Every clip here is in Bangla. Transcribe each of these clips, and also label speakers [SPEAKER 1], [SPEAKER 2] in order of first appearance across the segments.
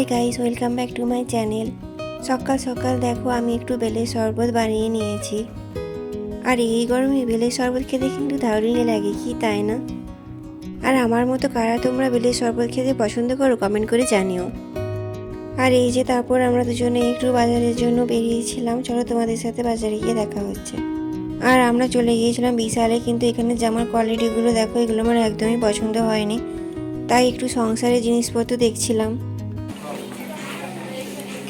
[SPEAKER 1] Hi guys welcome back to my channel সকাল সকাল দেখো, আমি একটু বেলের শরবত বানিয়ে নিয়েছি। আর এই গরমে বেলের শরবত খেতে কিন্তু দারুণই লাগে, কি তাই না? আর আমার মতো কারা তোমরা বেলের শরবত খেতে পছন্দ করো কমেন্ট করে জানিও। আর এই যে তারপর আমরা দুজনে একটু বাজারের জন্য বেরিয়েছিলাম, চলো তোমাদের সাথে বাজারে গিয়ে দেখা হচ্ছে। আর আমরা চলে গিয়েছিলাম বিশালে, কিন্তু এখানে জামার কোয়ালিটিগুলো দেখো, এগুলো আমার একদমই পছন্দ হয়নি। তাই একটু সংসারের জিনিসপত্র দেখছিলাম।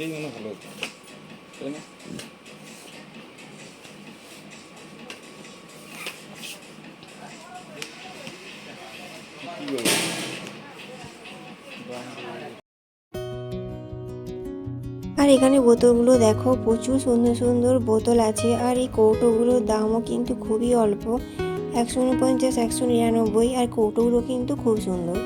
[SPEAKER 2] এটাই মনে ভালো হতো তাই না?
[SPEAKER 1] আর এখানে বোতলগুলো দেখো, প্রচুর সুন্দর সুন্দর বোতল আছে, আর এই কৌটোগুলোর দামও কিন্তু খুবই অল্প, একশো উনপঞ্চাশ, একশো নিরানব্বই, আর কৌটোগুলো কিন্তু খুব সুন্দর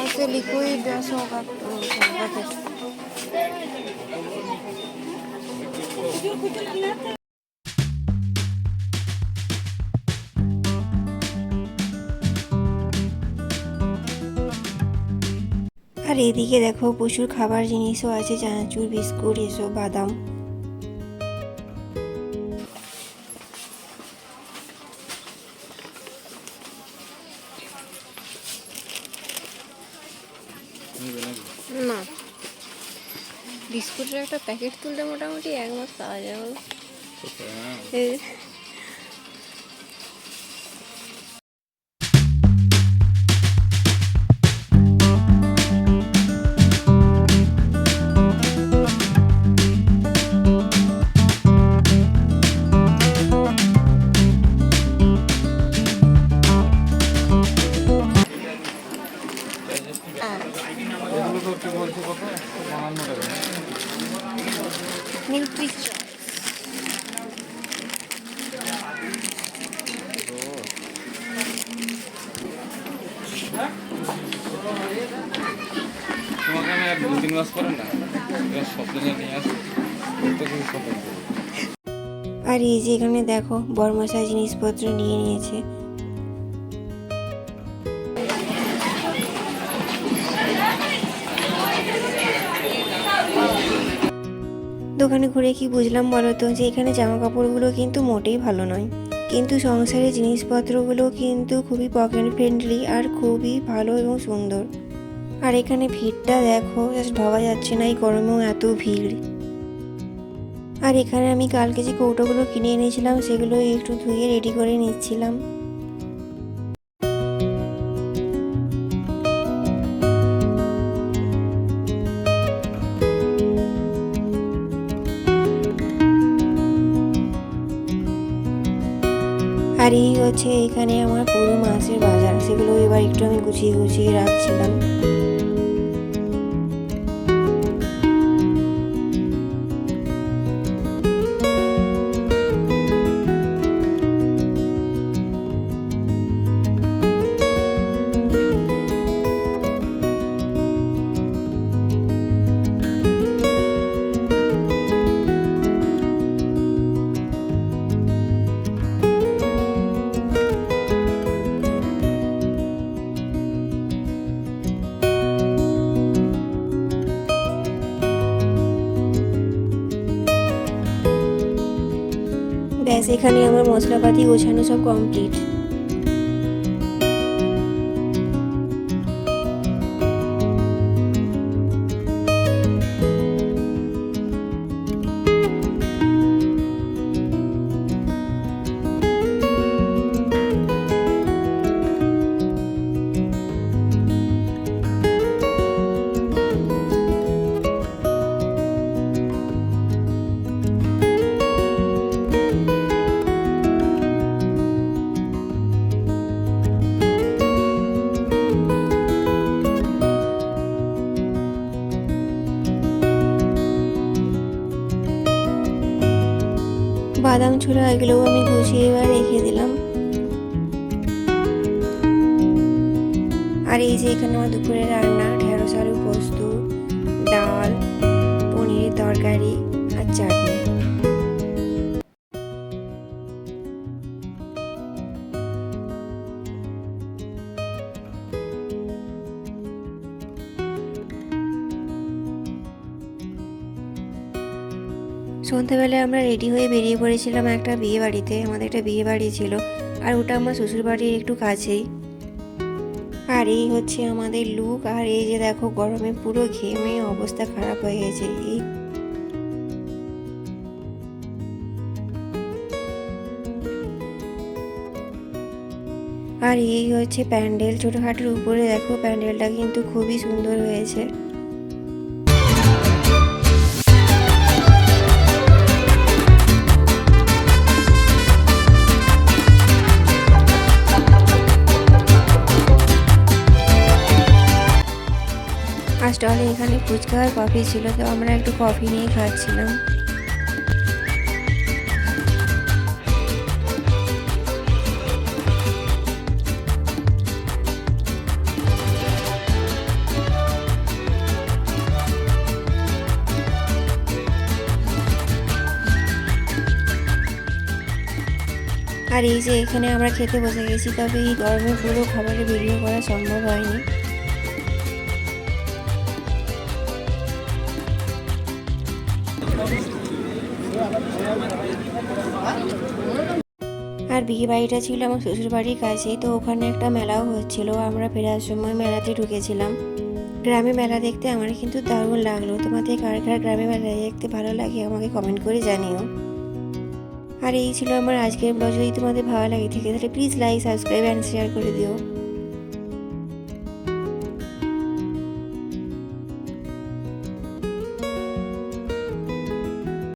[SPEAKER 1] আছে লিকুইড সব প্যাকেট এদিকে দেখো প্রচুর খাবার জিনিসও আছে চানাচুর বিস্কুট এসব বাদাম।
[SPEAKER 3] না। বিস্কুটের একটা প্যাকেট তুলতে মোটামুটি এক মাস পাওয়া যাবে
[SPEAKER 2] আর
[SPEAKER 1] এই যে এখানে দেখো, বরমশাই জিনিসপত্র নিয়ে নিয়েছে। দোকানে ঘুরে কি বুঝলাম বলো তো, যে এখানে জামা কাপড়গুলো কিন্তু মোটেই ভালো নয়। কিন্তু সংসারের জিনিসপত্রগুলো কিন্তু খুবই পকেট ফ্রেন্ডলি আর খুবই ভালো এবং সুন্দর। আর এখানে ভিড়টা দেখো জাস্ট ভাবা যাচ্ছে না এই গরমেও এত ভিড়। আর এখানে আমি কালকে যে কৌটোগুলো কিনে এনেছিলাম সেগুলো একটু ধুয়ে রেডি করে নিচ্ছিলাম। আর এই হচ্ছে এখানে আমার পুরো মাছের বাজার, সেগুলো এবার একটু আমি গুছিয়ে গুছিয়ে রাখছিলাম। এখানে আমার মশলাপাতি গোছানো সব কমপ্লিট বাদাম ছোলা এগুলোও আমি গুছিয়ে এবার রেখে দিলাম। আর এই যে এখানে আমার দুপুরে রান্না। সন্ধ্যাবেলায় আমরা রেডি হয়ে বেরিয়ে পড়েছিলাম একটা বিয়ে বাড়িতে আমাদের একটা বিয়ে বাড়ি ছিল, আর ওটা আমার শ্বশুর বাড়ির একটু কাছেই। আর এই হচ্ছে আমাদের লুক আর এই যে দেখো, গরমে পুরো ঘেমে অবস্থা খারাপ হয়ে গেছে। এই আর এই হচ্ছে প্যান্ডেল। ছোটোখাটোর উপরে দেখো, প্যান্ডেলটা কিন্তু খুবই সুন্দর হয়েছে। স্টলে এখানে ফুচকা আর কফি ছিল, তো আমরা একটু কফি নিয়ে খাচ্ছিলাম। আর এই যে এখানে আমরা খেতে বসে গেছি, তবে এই গরমে পুরো খাবারের ভিডিও করা সম্ভব হয়নি। আর বিয়ে বাড়িটা ছিল আমার শ্বশুর বাড়ির কাছেই, তো ওখানে একটা মেলাও হচ্ছিল। আমরা ফেরার সময় মেলাতে ঢুকেছিলাম। গ্রামে মেলা দেখতে আমার কিন্তু দারুণ লাগল। তোমাদের কার কার গ্রামে মেলা দেখতে ভালো লাগে আমাকে কমেন্ট করে জানিও। আর এই ছিল আমার আজকের ব্লগ। যদি তোমাদের ভালো লাগে, থেকে তাহলে please like subscribe and share করে দিও।